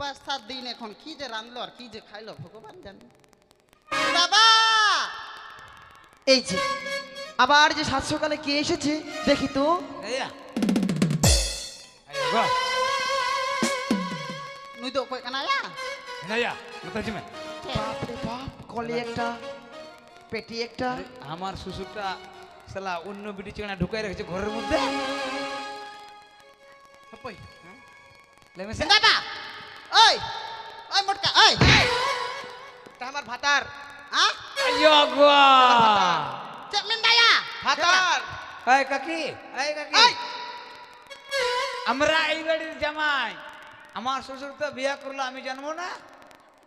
বাস্তার দিন এখন কি যে রাঁধলো আর কি যে খাইলো ভগবান জানে। বাবা! এই যে আবার যে সাত সকালে কে এসেছে দেখি তো। এইয়া। আইয়া গো নুই তো কই কানায়া এইয়া মতাজি মে বাপ রে বাপ কলে একটা পেটি একটা। আমার শ্বশুরটা শালা অন্য বিটি চিকনা ঢুকাই রেখেছে ঘরের মধ্যে। হপই লেমেছে বাবা! তা আমার ভাতার। হ্যাঁ আইয়া গো চেকমিন দায়া ভাতার। এই কাকি এই কাকি। আমরা এই বাড়ির জামাই। আমার শ্বশুর তো বিয়া করল আমি জানব না।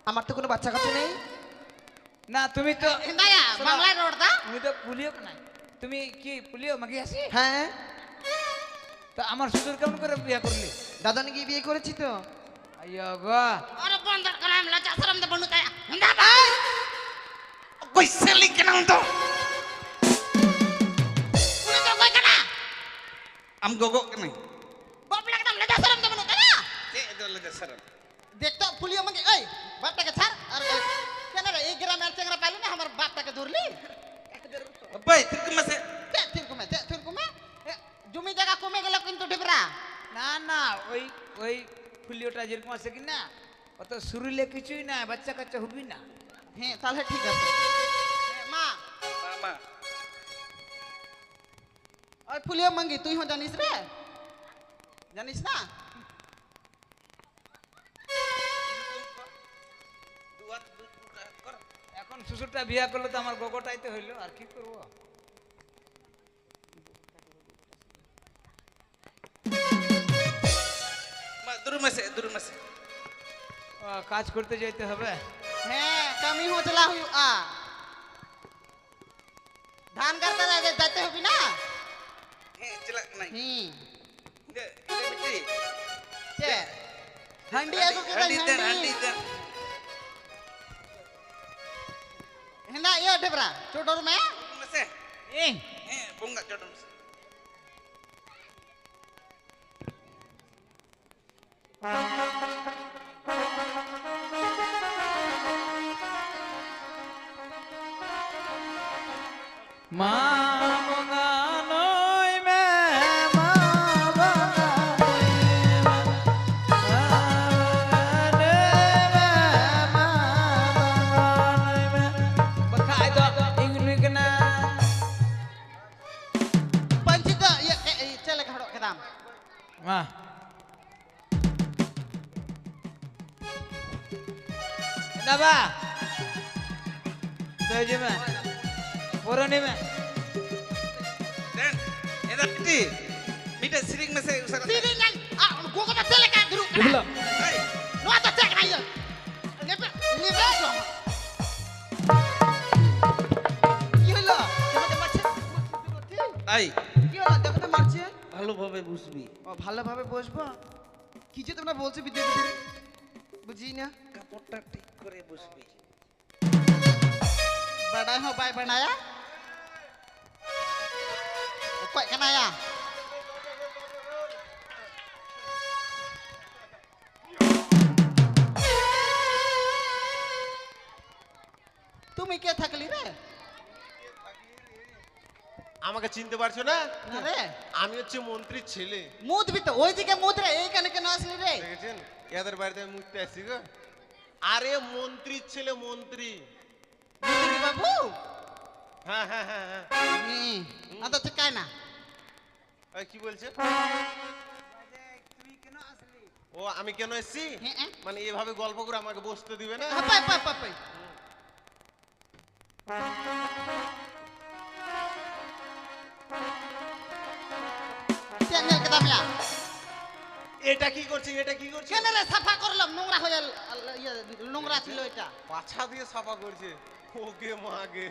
আমার তো কোনো বাচ্চা কাচ্চা নেই। না তুমি তো দায়া শোনো, বাংলায় রোড দা তুমি তো পুলিও নাই। তুমি কি পুলিও মাগি আসি হ্যাঁ। তো আমার শ্বশুর কেমন করে বিয়া করলি? দাদা নাকি বিয়ে করেছি তো। আরে নাও তো উনি তো কই কানা am gogok ni বাপ লাগে দাম লজ্জা শরম দে বনু Taya cek itu lega saran দেখতো পুলিও মগে এই বাপটাকে ছাড় আর কেন রে এই গ্রামের চেংরা পাইলি না আমার বাপটাকে ধরলি apa itu kemas তে থির কমে তে থির কমে এ, জমি জায়গা কমে গেল কিন্তু ডিবরা না না ওই ওই ফুলিওটা যেরকম আছে কি না অত শুরুলে কিছুই না বাচ্চা কাচ্চা হবি না। হ্যাঁ তাহলে ঠিক আছে। এ, মা। ফুলিও মঙ্গি তুই হো জানিস রে? জানিস না? এখন শ্বশুরটা বিয়া করল তো আমার গোগোটাইতে হইল আর কি করব? Ma duru masih duru masih ও, কাজ করতে যাইতে হবে হ্যাঁ কামি হো চলা হুই আ ধান কাটতে যাইতে যাইতে হবি না heh celak naik হুম enggak ini beti চে হান্ডি আগু কে handi dan handi handi dan হেন্দা ইয়ে ডিবরা চোটর মে masih এই eh bunga jodoh masih মা Ma Naba. Sojima. Oronima. Then, eda ti. Mita siring mese usara. Siring ngai. Ah, ko ko tele ka duru. Bula. No ata tek ngai. Lepe, lepe so. কি হলো তোমাকে মারছে তাই কি হলো দেখো তো মারছে ভালোভাবে বুঝবি ও ভালোভাবে বসবো কি যে তোমরা বলছো বিদ্যুৎ বুঝি না কাপড়টা করে বসবি বাড়া হো বাই বানায়া উপায় কানায়া তুমি কে থাকলি রে আমাকে চিনতে পারছো না রে আমি হচ্ছে মন্ত্রীর ছেলে মুদবি তো ওইদিকে মুদ রে এইখানে কেন আসলি রে দেখেছেন এদের বাড়িতে মুদতে আসছি গো আরে মন্ত্রীর ছেলে মন্ত্রী। বাবু হ্যাঁ হ্যাঁ হ্যাঁ হ্যাঁ। না। না কি বলছে? ও আমি কেন এসছি? হ্যাঁ, হ্যাঁ। মানে এভাবে গল্প করে আমাকে বসতে দিবে না? পাই পাই পাই পাই চ্যানেল কে দামলা এটা কি করছি এটা কি করছি চ্যানেলে সাফা করলাম? নোংরা হয়ে গেল, ইয়ে, নোংরা ছিল এটা। পাছা দিয়ে সাফা করছে। ওকে মাগে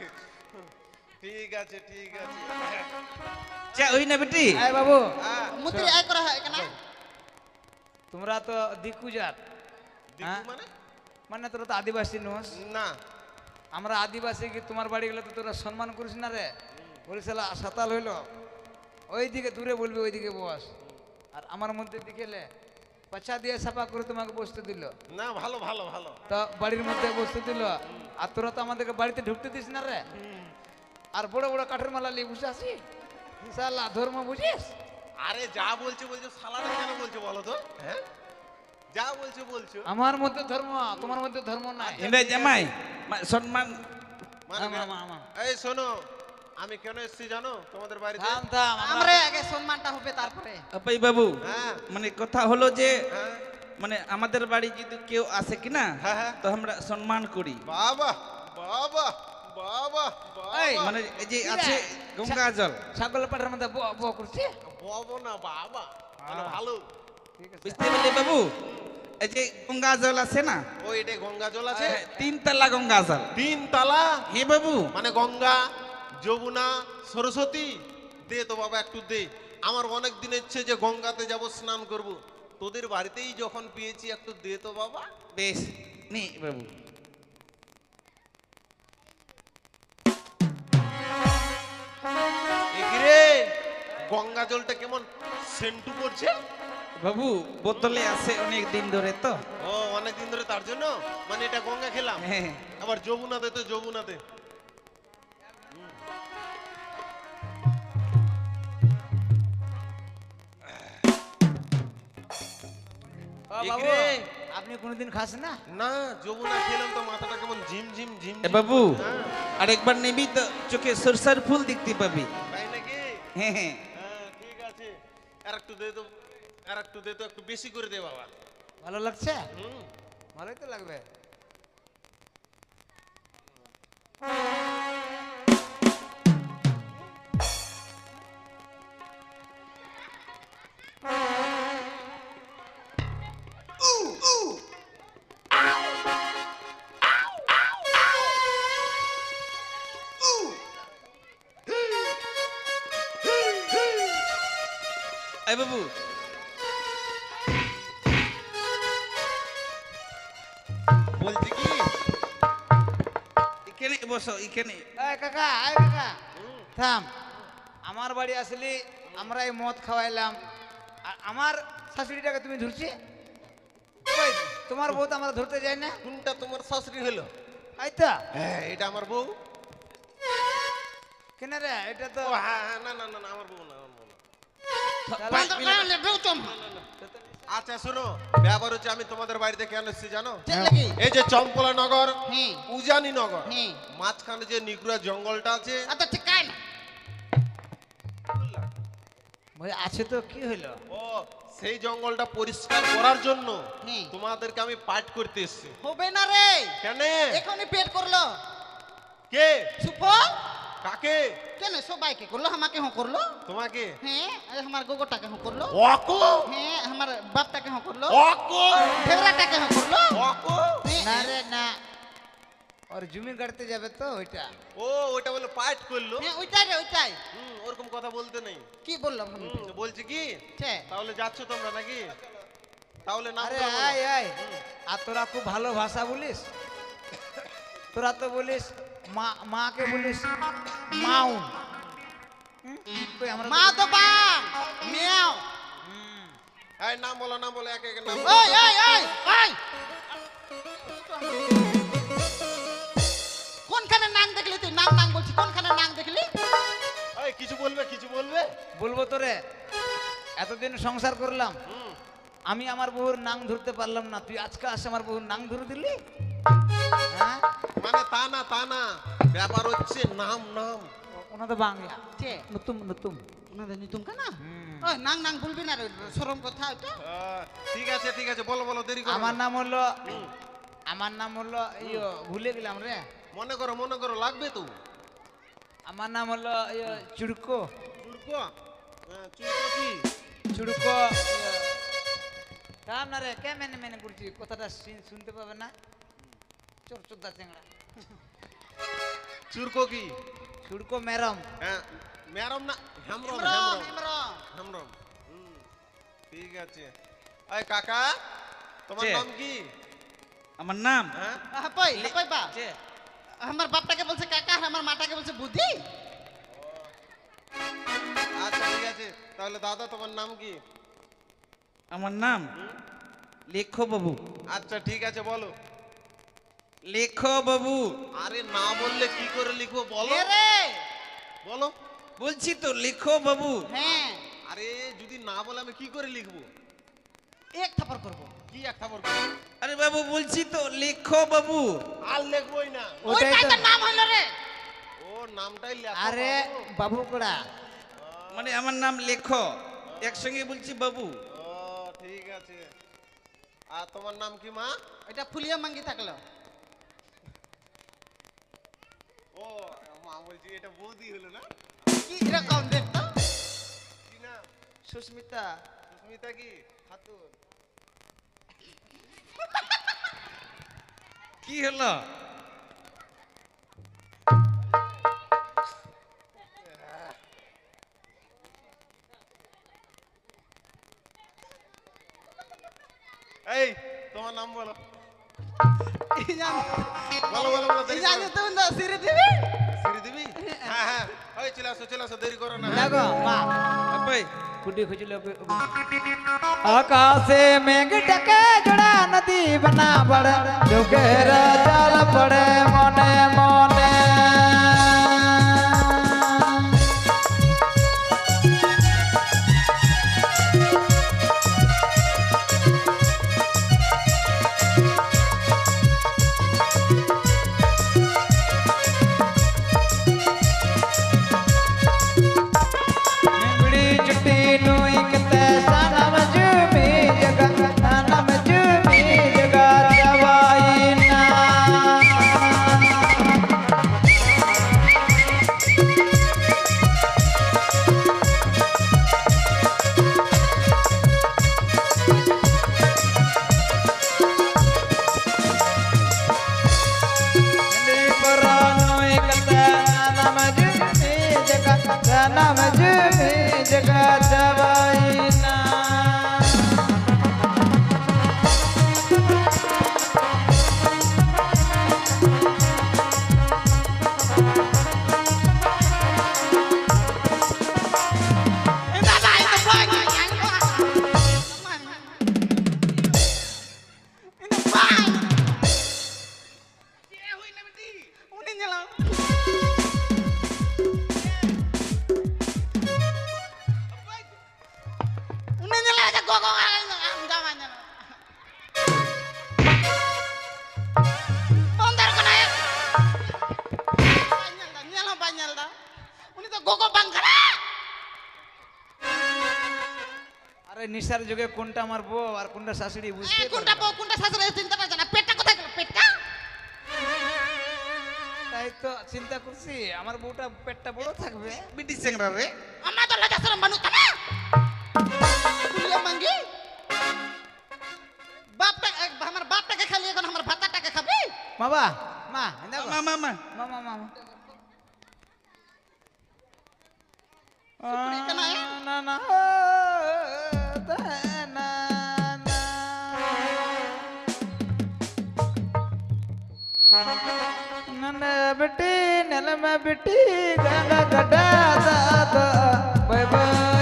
ঠিক আছে ঠিক আছে। cek oi na beti এই বাবু হ্যাঁ। মুদ্রি আয় করা হয় কেন তোমরা তো দিকু জাত। দিকু হ্যাঁ? মানে? মানে তোরা তো আদিবাসী নোস। না। আমরা আদিবাসী কি তোমার বাড়ি গেলে তো তোরা সম্মান করিস না রে? বলিস সাতাল হইল। ওইদিকে দূরে বলবি ওইদিকে বস। আর আমার মধ্যে দিকে এলে পাছা দিয়ে সাফা করে তোমাকে বসতে দিল। না ভালো ভালো ভালো। তো বাড়ির মধ্যে বসতে দিল। আর তোরা তো আমাদেরকে বাড়িতে ঢুকতে দিস না রে। আর বড় বড় কাঠের মালা নিয়ে বসে আসি সালা ধর্ম বুঝিস? আরে যা বলছে বলছো সালাটা কেন বলছো বলো তো? হ্যাঁ? যা বলছো বলছো। আমার মধ্যে ধর্ম তোমার মধ্যে ধর্ম নাই। এনে জামাই সম্মান। মানে। এই শোনো আমি কেন এসেছি জানো? তোমাদের বাড়িতে? থাম থাম আমরা আগে সম্মানটা হবে তারপরে। আপাই বাবু হ্যাঁ। মানে কথা হলো যে হ্যাঁ। মানে আমাদের বাড়ি যদি কেউ আসে কিনা হ্যাঁ, হ্যাঁ। তো আমরা সম্মান করি। বাবা বাবা বাবা এই, মানে এই যে আছে গঙ্গা জল। ছাগল পাটার মধ্যে ব ব করছে? বাবা না বাবা। মানে ভালো। ঠিক আছে। বুঝতে পারলি বাবু? এই যে গঙ্গা জল আছে না? ও এটা গঙ্গা জল আছে? তিন তালা গঙ্গা জল। তিন তালা হে বাবু। মানে গঙ্গা যমুনা সরস্বতী। দে তো বাবা একটু দে। আমার অনেক দিন ইচ্ছে যে গঙ্গাতে যাব স্নান করব। তোদের বাড়িতেই যখন পেয়েছি একটু দে তো বাবা। বেশ নে। বাবু। এগিরে গঙ্গা জলটা কেমন সেন্টু করছে? বাবু বোতলে আছে অনেক দিন ধরে তো। ও অনেক দিন ধরে তার জন্য? মানে এটা গঙ্গা খেলাম। হ্যাঁ। আবার যমুনাতে তো যমুনাতে। আপনি কোনোদিন খাস না? না যমুনা খেলাম তো মাথাটা কেমন ঝিম ঝিম ঝিম এ বাবু হ্যাঁ, আরেকবার নিবি তো চোখে সরষার ফুল দেখতে পাবি। তাই নাকি? হ্যাঁ হ্যাঁ। হ্যাঁ ঠিক আছে। আর একটু দে তো আর একটু দে তো একটু বেশি করে দে বাবা। ভালো লাগছে? হুম। ভালোই তো লাগবে। এই বাবু। বলছি কি? এখানে বসো এখানে। এই কাকা এই কাকা। থাম। আমার বাড়ি আসলি আমরা এই মদ খাওয়াইলাম। আর আমার শাশুড়িটাকে তুমি ধরছি? তোমার বউ তো আমরা ধরতে যাই না? কোনটা তোমার শাশুড়ি হলো? এই তো। হ্যাঁ এটা আমার বউ। কেন রে? এটা তো ও হ্যাঁ হ্যাঁ না না না না, না আমার বউ না। আচ্ছা শোনো ব্যাপার হচ্ছে আমি তোমাদের বাড়িতে কেন এসেছি জানো? এই যে চম্পলা নগর উজানি নগর মাঝখানে যে নিগুড়া জঙ্গলটা আছে। আচ্ছা আছে তো কি হইল ও সেই জঙ্গলটা পরিষ্কার করার জন্য হুম। তোমাদেরকে আমি পাঠ করতে এসেছি। হবে না রে। কেন? এখনই পেট করল। কে? সুফল কাকে? কেন সবাইকে করল আমাকে হ্যাঁ করল? তোমাকে? হ্যাঁ আর আমার গোগোটাকে হ্যাঁ করল। অকো হ্যাঁ আমার বাপটাকে হ্যাঁ করল। অকো ফেবরাটাকে হ্যাঁ করল। অকো না রে না। ওর জমি কাটতে যাবে তো ওইটা। ও ওটা বলে পাঠ করল? হ্যাঁ ওইটাই রে ওইটাই। হুম ওরকম কথা বলতে নেই। কি বললাম আমি বলছি কি? ছে তাহলে যাচ্ছ তোমরা নাকি? তাহলে নাম আরে। আয় আয়। আর তোরা খুব ভালো ভাষা বলিস। তোরা তো বলিস মা মাকে বলিস মাউন মা তো বা মিয়াও। হুম। এই নাম বলো নাম বলো এক এক নাম ওই ওই ওই ওই। কোনখানে নাং দেখলি তুই? নাম নাং বলছি কোনখানে নাং দেখলি? এই কিছু বলবে কিছু বলবে? বলব তোরে। এতদিন সংসার করলাম। আমি আমার বহুর নাং ধরতে পারলাম না। তুই আজকে আসে আমার বহুর নাং ধরে দিলি? মানে তা না তা না। ব্যাপার হচ্ছে নাম নাম। ওনা তো বাংলা নতুন নতুন ওনাদের নিতুম কেনা ওই নাং নাং বলবি না সরম কথা ওটা ঠিক আছে ঠিক আছে বলো বলো দেরি করো আমার নাম হলো আমার নাম হলো ইয়ো ভুলে গেলাম রে। মনে করো মনে করো লাগবে তো। আমার নাম হলো ইয়ো চুড়কো। চুড়কো? হ্যাঁ, চুড়কো কি? চুড়কো কাম না রে কে মেনে মেনে করছি কথাটা শুনতে পাবে না? চোর চোদ্দা চেংড়া চুড়কো কি চুড়কো মেরম হ্যাঁ ম্যারম না হেমরম ইমরান হেমরম ইমরান হেমরম হুম, ঠিক আছে এই কাকা তোমার কে? নাম কি আমার নাম হ্যাঁ হাপই হাপই বা যে, আমার বাপটাকে বলছে কাকা আর আমার মাটাকে বলছে বুদ্ধি আচ্ছা ঠিক আছে তাহলে দাদা তোমার নাম কি আমার নাম লেখো বাবু আচ্ছা ঠিক আছে বলো লেখো বাবু। আরে না বললে কি করে লিখব বলো? রে? বলো। বলছি তো লেখো বাবু। হ্যাঁ। আরে যদি না বলে আমি কি করে লিখব? এক থাপড় করব। কি এক একটা বলব আরে বাবু বলছি তো লেখো বাবু। আর লিখবোই না। ওটাই তো। নাম হইল রে। ও নামটাই লেখো আরে। বাবু কোড়া? মানে আমার নাম লেখো। একসঙ্গে বলছি বাবু। ও ঠিক আছে। আর তোমার নাম কি মা? এটা ফুলিয়া মাঙ্গি থাকল। ও মা বলছি এটা বৌদি হলো না? কি রকম দেখতো না? সুস্মিতা। সুস্মিতা কি? খাতুন। কি হলো? ಇದಾಗಿತ್ತು ಒಂದು ಸಿರಿದೀವಿ ಸಿರಿದೀವಿ ಹಾ ಹಾ ಓಯ್ ಚಿಲಾಸು ಚಿಲಾಸು ದೇರಿ ಕೊರೋ ನಾ ಲಗೋ ಬಾ ಅಪ್ಪೈ कुटी खुज आकाश में टके जुड़ा नदी बना पड़े जो के राजा पड़े मने मन Chegada. আরে নিশার যুগে কোনটা আমার বউ আর কোনটা শাশুড়ি বুঝতে এই কোনটা বউ কোনটা শাশুড়ি চিন্তা পারছে না পেটটা কোথায় গেল পেটটা তাই তো চিন্তা করছি আমার বউটা পেটটা বড় থাকবে বিটি চেংরা রে আমার তো লজ্জা শরম বানুক না কুলিয়া মাঙ্গি বাপটা এক- আমার বাপটাকে খালি এখন আমার ভাতাটাকে খাবি বাবা মা দেখো মামা মামা মামা মামা সুপুরি কেন এ? না না তা না ಬಿಟ್ಟಿ ನೆಲ ಮ ಬಿಟ್ಟಿ ಗಂಗ ಗಡ್ಡ ಬೈ ಬೈ.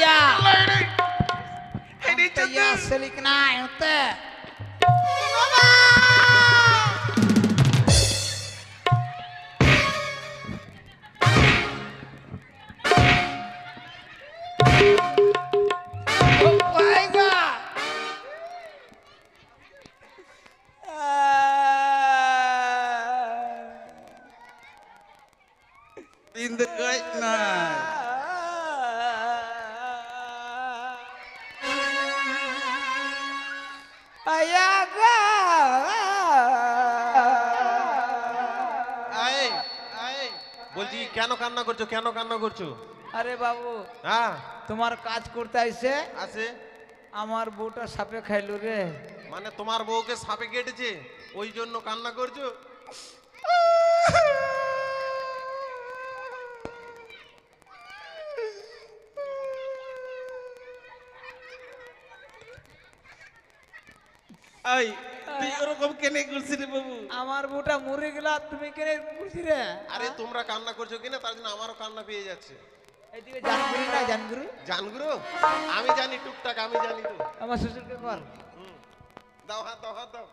అత్తయ్యా అత్తయ్యా అసలుకి నా ఎంత in the right now. কেন কান্না করছ? কেন কান্না করছ? আরে বাবু হ্যাঁ। তোমার কাজ করতে আইসে আছে। আমার বউটা সাপে খাইলো রে। মানে তোমার বউকে সাপে কেটেছে? ওই জন্য কান্না করছ? এই তুই ওরকম কেনে করছিস বাবু? আমার বউটা মরে গেলা তুমি কেন করছি রে আরে তোমরা কান্না করছ কিনা? তার জন্য আমারও কান্না পেয়ে যাচ্ছে। এইদিকে জানগুরি না জানগুরি? জানগুরু? আমি জানি টুকটাক আমি জানি তো। আমার শ্বশুরকে কর দাও হাত দাও হাত দাও।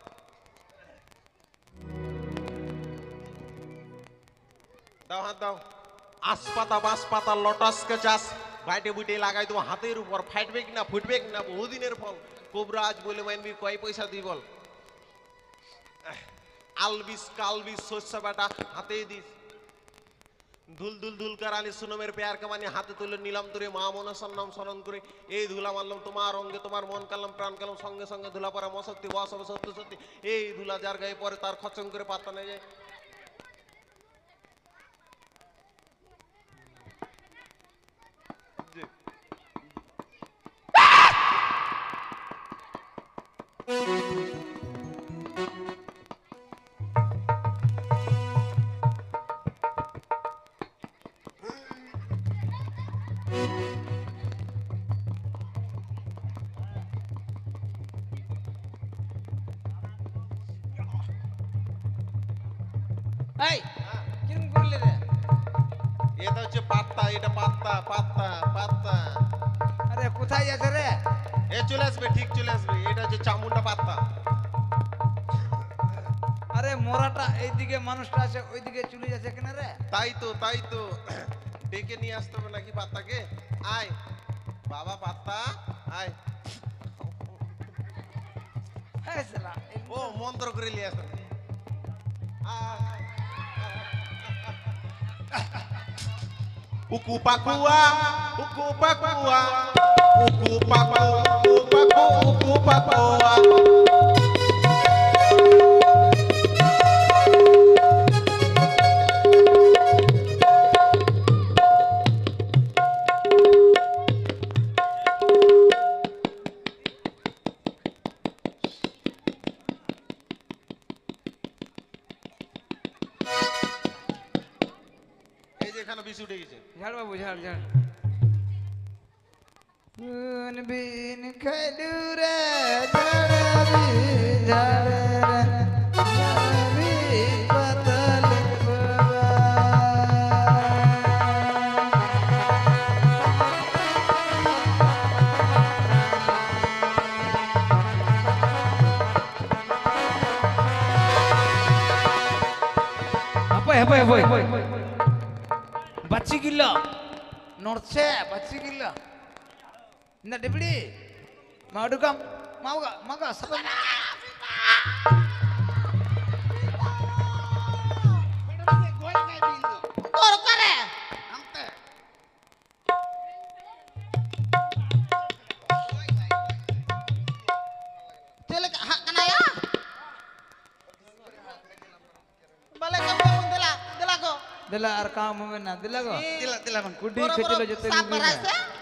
দাও হাত দাও। আসপাতা বাঁশপাতা লটাসকে চাষ। বাইটে বুটে লাগাই দেবো হাতের উপর। ফাটবে কিনা ফুটবে কিনা বহুদিনের ফল। কোবরাজ বলে মানবি কয় পয়সা দিই বল? আলবিস কালবিস শস্য বাটা হাতেই দিস। ধুল ধুল ধুল কারালি সুনমের পেয়ার কামানি হাতে তুলে নিলাম তোরে মা মনসার নাম স্মরণ করে। এই ধুলা মারলাম তোমার অঙ্গে, তোমার মন কালাম, প্রাণ কালাম, সঙ্গে সঙ্গে ধুলা পরা মশক্তি বস হবে সত্যি সত্যি। এই ধুলা যার গায়ে পরে তার খচং করে পাত্তা নেই। যায় যে- এই কিরম করলি রে? এটা হচ্ছে পাত্তা এটা পাত্তা পাত্তা পাত্তা। আরে কোথায় যাচ্ছে রে? এ চলে আসবে ঠিক চলে আসবে। এটা হচ্ছে চামুন্ডা পাত্তা। আরে মরাটা এইদিকে মানুষটা আছে ওইদিকে চলে যাচ্ছে কেন রে? তাই তো তাই তো। ডেকে নিয়ে আসতে হবে নাকি পাত্তাকে? আয়। বাবা পাত্তা আয়। ও মন্ত্র করে নিয়ে আসতে Uku pakua, uku pakua, uku paku, uku paku, uku pakua. এই যে এখানে বিষ উঠে গেছে ঝাড় বাবু ঝাড় ঝাড় কোন বিন খাইলু রে ঝাড়বি ঝাড় রে ঝাড়বি পাতাল বাবা হাপাই হাপাই হাপাই বাচ্চি গিল্ল দিলা দিলা গো দিলা আর কাম হবে না দিলা গো দিলা দিলা কুডি বড়